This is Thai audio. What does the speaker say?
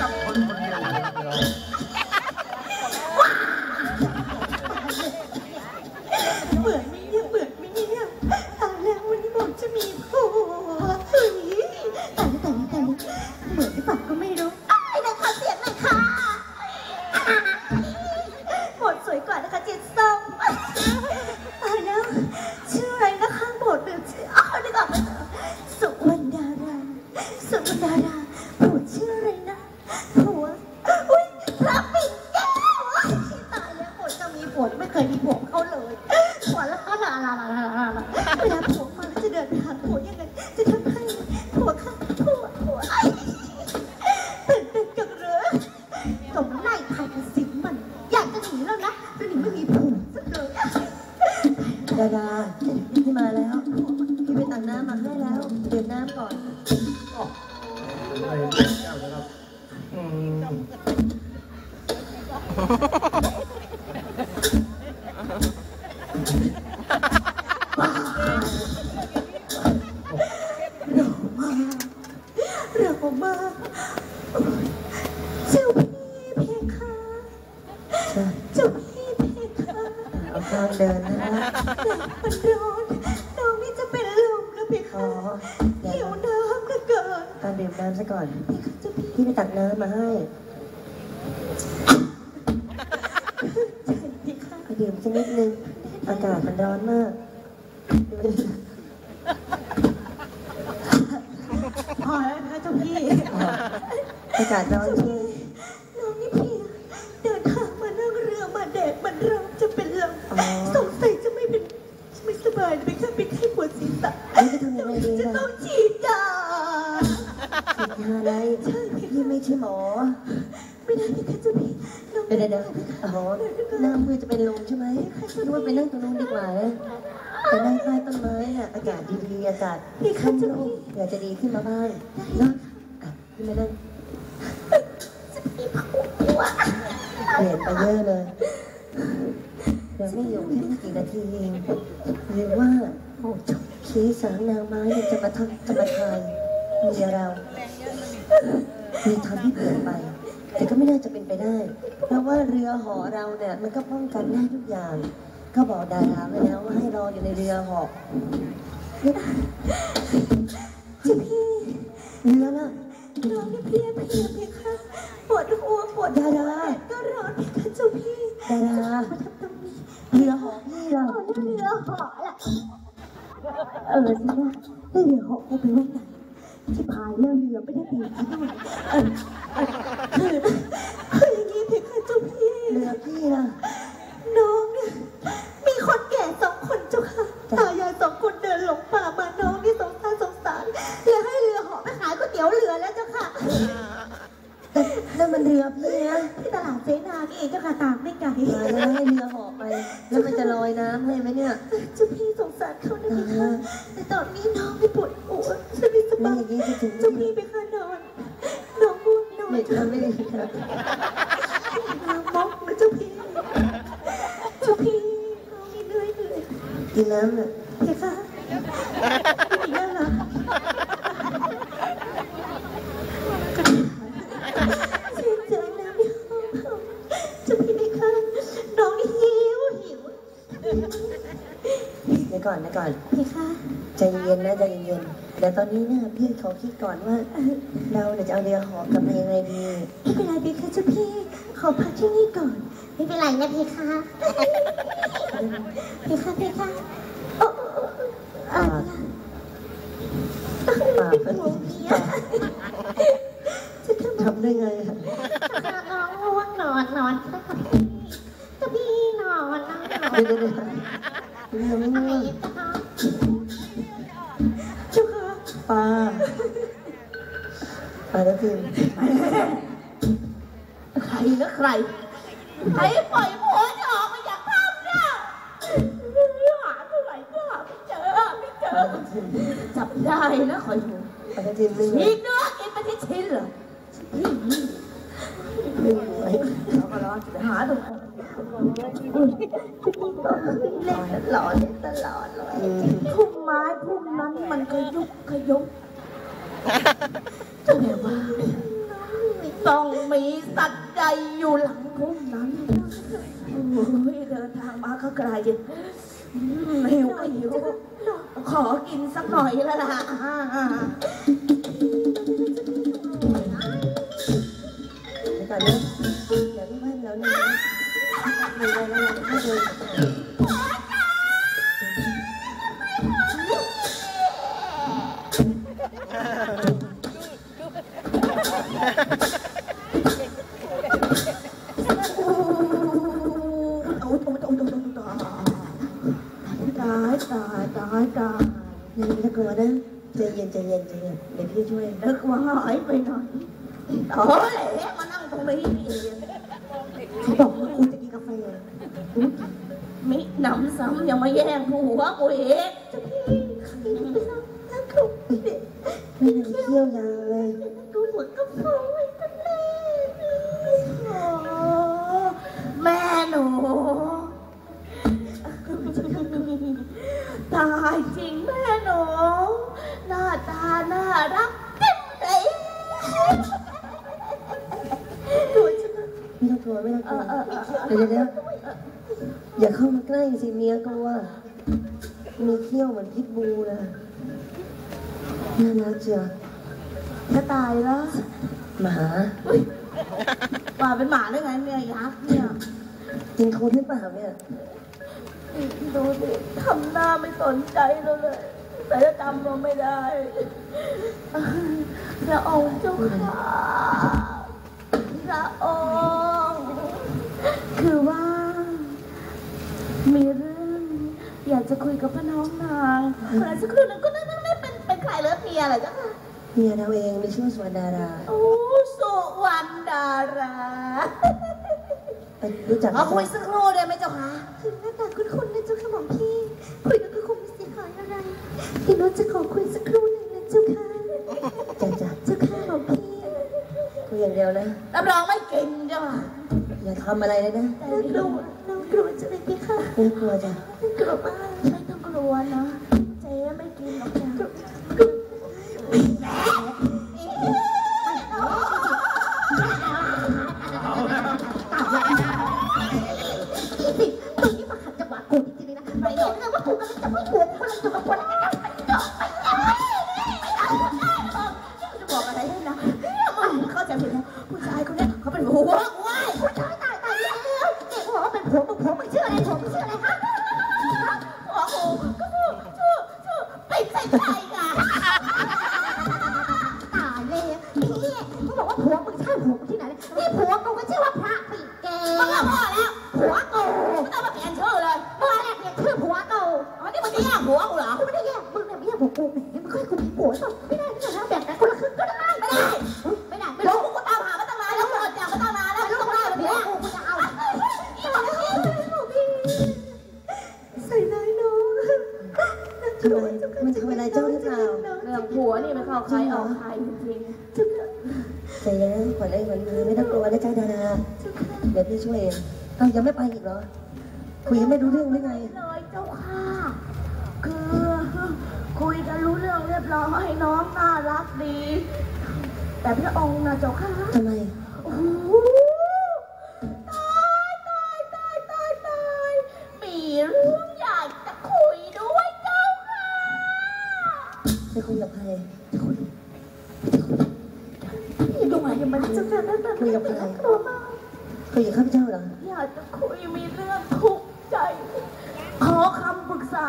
กับ ผัวไม่เคยมีผัวเขาเลยผัวละลาลาลาลาลาลาเวลาผัวมาแล้วจะเดินไปหาผัวยังไงจะทำให้ผัวค่ะผัวผัวไอ้ตื่นเต้นจังเลยสมไล่ไทยกระสิงมัน อยากจะหนีแล้วนะจะหนีไม่มีผัวสักเลยดาดาพี่มาแล้วพี่ไปตักน้ำมาให้แล้วดื่มน้ำก่อนอะไรเจ้านะครับ เพอ๋อคะเดี๋หิยววน้ำเหลือเกินตอนดื่มน้ำซะก่อน เพคะเจ้าพี่พี่ไปตักน้ำมาให้ใช่เพคะไปดื่มสักนิดนึง อากาศมันร้อนมากพอแล้วนะคะเจ้าพี่ อากาศร้อนจริ พี่ไม่ใช่หมอ ไม่ได้เพคะเจ้าพี่น้องเดี๋ยวเดี๋ยวเดี๋ยวอ๋อหน้ามือจะเป็นลมใช่ไหมคิดว่าไปนั่งตรงนู้นดีกว่านะไปนั่งใต้ต้นไม้น่ะอากาศดีๆอากาศข้างนอกเผื่อจะดีขึ้นมาบ้างเนาะอะพี่มานั่งมีผัวเปลี่ยนไปเยอะเลยเดี๋ยวไม่อยู่แค่ไม่กี่นาทีเองหรือว่าขีสางนางไม้เนี่ยจะมาทำจะมาทายเมียเรา มีทำให้เปลี่ยนไป แต่ก็ไม่น่าจะเป็นไปได้ เพราะว่าเรือหอเราเนี่ยมันก็ป้องกันได้ทุกอย่าง ก็บอกดาราไว้แล้วว่าให้รออยู่ในเรือหอเจ้าพี่เรือน่ะน้องนี่เพลียเพลียเพคะปวดหัวปวดดาราก็ร้อนเพคะเจ้าพี่ดารามาทำตรงนี้เรือหอพี่เราอ๋อเรือเหาะแหละเออสินะเรือเหาะกูไปไว้ไหน ที่พายแล้วเรือไม่ได้ไปอยู่ที่นู่นเออคือคืออย่างนี้เพคะเจ้าพี่เรือพี่ล่ะน้องเนี่ยมีคนแก่สองคนเจ้าค่ะตายายสองคนเดินหลงป่ามาน้องนี่สงสารสงสารเลยให้เรือหาะไปขายก๋วยเตี๋ยวเรือแล้วเจ้าค่ะแต่นั่นมันเรือพี่นะที่ตลาดเจนานี่เองเจ้าค่ะตามไม่ไกลแล้วให้เรือหอไป แล้วมันจะลอยน้ำให้ไหมเนี่ยเจ้าพี่สงสารเขานะพี่คะแต่ตอนนี้น้องไม่ปวดหัว ฉันไม่สแล้วบาอยย่างนี้จะถึงเจ้าพี่ไปค่ะนอนน้องพูดนอนไม่ทำไม่ได้ครับน้องมอกนะเจ้าพี่เจ้าพี่น้องนี่เหนื่อยเหนื่อยกินน้ำน่ะเดี๋ยวค่ะพี่น่ารักชื่นใจนะพี่เจ้าพี่ไปค่ะน้องนี่หิวหิวเดี๋ยวก่อนเดี๋ยวก่อนพี่ค่ะใจเย็นๆนะใจเย็นๆ เดี๋ยวตอนนี้เนี่ยพี่ขอคิดก่อนว่า เราเนี่ยจะเอาเรือหอกลับมายังไงดีไม่เป็นไรพี่ค่ะเจ้าพี่ ขอพักที่นี่ก่อน ไม่เป็นไรนะพี่ค่ะพี่ค่ะพี่ค่ะโอ้โอ้โอ้อ่าปากก็ห่วงเมียจะทำทำได้ไงอะน้องง่วงนอนนอนค่ะเจ้าพี่นอนนอนนอนเดี๋ยวเดี๋ยวเดี๋ยวเรือไม่ง่วง ปลาแล้วพิมใครนะใครใครปล่อยผัวจะออกมาจากถ้ำเนี่ยหาเท่าไหร่ก็หาไม่เจอไม่เจปอลาแล้วพิมจับได้นะคอยดูปลาแล้วพิมไม่ไหวอีกเนื้อกินไปที่ชิ้นเหรอไม่ไหวเขาก็ร้อนจะหาดูเล่นตลอดเล่นตลอดเลยอืมพุ่มไม้พุ่มนั้นมันก็ยุบขยุบ แต่ว่าต้องมีสัตว์ใหญ่อยู่หลังพุ่มนั้นโอ้ยเดินทางมาก็ไกลอืมหิวก็หิวขอกินสักหน่อยแล้วล่ะอ่าไปก่อนนะเดี๋ยวพี่บ้านเราเนี่ยนะมีอะไรแล้วเราไม่ดูโอ้ยโอ้ยโอ้ยโอ้ยตายตายตายตาย นี่ไม่ต้องกลัวนะใจเย็นใจเย็นใจเย็น เดี๋ยวพี่ช่วยนึกว่าหายไปหน่อยโอ้ยมานั่ ไม่ต้องกลัวไม่ต้องกเอลัวอเออเออเดี๋ยวเดี๋ยวอย่าเข้ามาใกล้สิเมียกลัว มีเขี้ยวเหมือนพิษบูเลยน่ารักเชียวจะตายแล้วหมาว่าเป็นหมาได้ไงเนี่ยยักษ์เนี่ยกินคนหรือเปล่าเนี่ยดูดิทำหน้าไม่สนใจเราเลยแต่จะจำเราไม่ได้พระองค์เจ้าค่ะพ ระองค์ คือว่า มีเรื่องอยากจะคุยกับพระน้องนางเมื่อสักครู่นึงก็นั่นนั่นนั่นเป็นเป็นใครเหรือเมียอะไรจ้ะคะเมียเราเองมีชื่อสวรรดารา โอ้สุวรรณดาราไปรู้จักมาคุยสักครู่ได้ไหมเจ้าคะถึงหน้าตาคุ้นๆนะเจ้าค่ะหม่อมพี่ คุยกันก็คงไม่เสียหายอะไรพี่นุชจะขอคุยสักครู่ เดียวนะรับรองไม่กินเจ้าค่ะอย่าทำอะไรเลยนะน่ากลัวน่ากลัวจังเลยพี่ค่ะไม่กลัวจ้ะน่ากลัวมากไม่ต้องกลัวนะ ผัวมึงใช่ผัวมึงที่ไหนนี่ผัวกูก็ชื่อว่าพระปิดแกมึงก็พอแล้วผัวกูไม่ต้องมาเปลี่ยนชื่อเลยเมื่อแรกเนี่ยชื่อผัวกูอ๋อนี่มึงจะแย่งหัวกูเหรอกูไม่ได้แย่งมึงเนี่ยไม่แย่งผัวกูแหมมันค่อยกูมีผัวต่อไม่ได้ไม่ได้นะแบ่งกันคนละครึ่งก็ได้ไม่ได้ไม่ได้ไม่ไม่รู้รู้กูก็ตามหามาตั้งนานแล้วหมดอย่างมาตั้งนานแล้วไม่ไม่รู้ต้องกูได้ได้แบบผัวนี้กูกูจะเอาใส่ร้ายน้องทำไมมันทำอะไรเจ้าหรือเปล่าเรื่องผัวนี่ไม่เข้าใครออกใครจริง ใจเย็นขวัญเอ้ยขวัญมือไม่ต้องกลัวนะจ้าดาราเดี๋ยวพี่ช่วยเองเอ้ายังไม่ไปอีกเหรอ คุยยังไม่รู้เรื่องหรือไงๆเลยเจ้าค่ะคือคุยกันรู้เรื่องเรียบร้อยน้องน่ารักดี แต่พระองค์นะเจ้าค่ะทำไม โอ้โหตายตายตายตายตายมีเรื่องอยากจะคุยด้วยเจ้าค่ะจะคุยกับใคร นี่ดู มันจะเป็นนั่นน่ะคุยกับใครกลัวมากคุยกับข้าพเจ้าเหรอ อยากจะคุยมีเรื่องทุกข์ใจ ขอคำปรึกษา